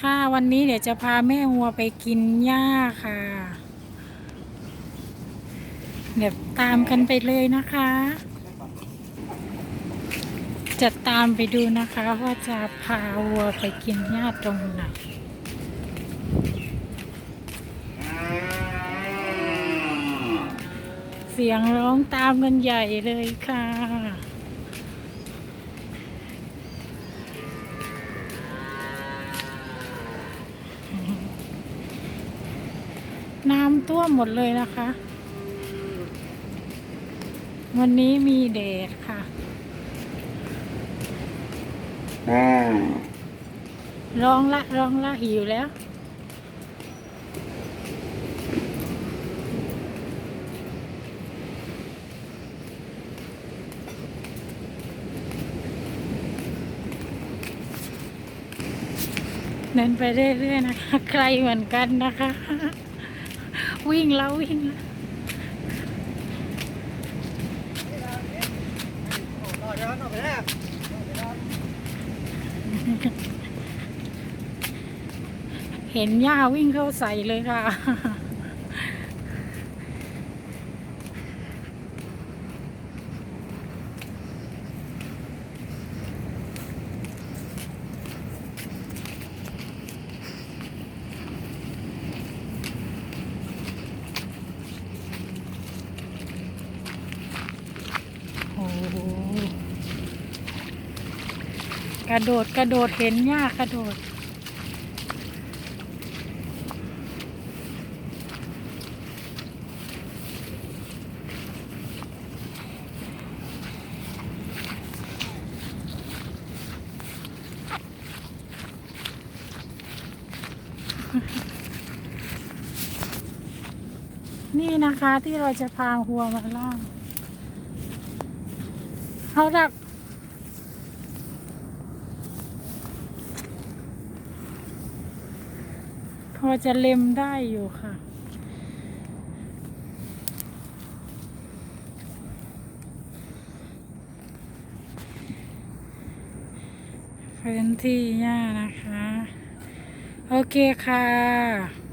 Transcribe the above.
ค่ะวันนี้เดี๋ยวจะพาแม่วัวไปกินหญ้าค่ะเดี๋ยวตามกันไปเลยนะคะ จะตามไปดูนะคะว่าจะพาวัวไปกินหญ้าตรงไหนเสียงร้องตามกันใหญ่เลยค่ะ ท่วมหมดเลยนะคะ วันนี้มีแดดค่ะ ร้องละร้องละหิวแล้ว เดินไปเรื่อยๆนะคะ ใครเหมือนกันนะคะ วิ่งแล้ววิ่งแล้วเห็นหญ้าวิ่งเข้าใส่เลยค่ะ กระโดดกระโดดเห็นหญ้ากระโดด นี่นะคะที่เราจะพาหัวมาล่าง เขาดักพอจะเล็มได้อยู่ค่ะ พื้นที่หญ้านะคะ โอเคค่ะ